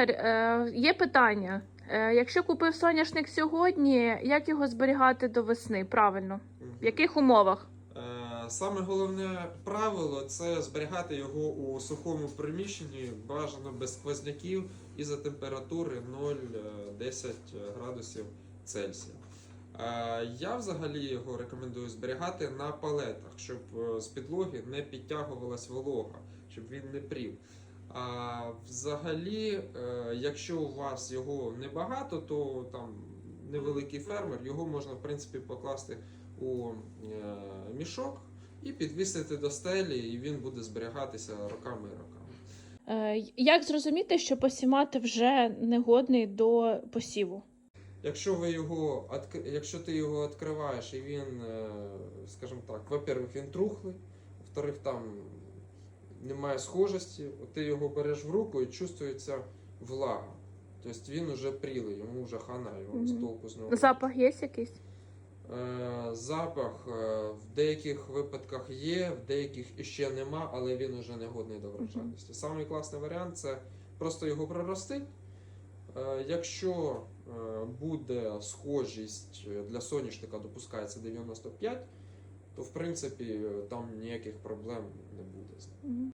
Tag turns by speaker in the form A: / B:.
A: Ігор, е, є питання. Е, Якщо купив соняшник сьогодні, як його зберігати до весни? Правильно? В яких умовах?
B: Е, Саме головне правило це зберігати його у сухому приміщенні, бажано без сквозняків і за температури 0-10 градусів Цельсія. Я взагалі його рекомендую зберігати на палетах, щоб з підлоги не підтягувалась волога, щоб він не прів. А взагалі, е, якщо у вас його небагато, то там невеликий фермер, його можна в принципі покласти у е, мішок і підвісити до стелі, і він буде зберігатися роками і роками.
A: Е, Як зрозуміти, що посімати вже негодний до посіву?
B: Якщо ви його якщо ти його відкриваєш і він, скажімо так, во-первых, він трухлий, во-вторых, там немає схожості, ти його береш в руку і чувствується влага. Тобто він уже прілий, йому вже хана, його
A: Мгм.
B: з толку знову.
A: Запах є якийсь?
B: Е, Запах е, в деяких випадках є, в деяких іще нема, але він уже не годний до врожайності. Самий класний варіант це просто його проростити. Е, Якщо буде схожість для соняшника допускається 95, то в принципі там ніяких проблем не буде. з ним.
A: Мгм.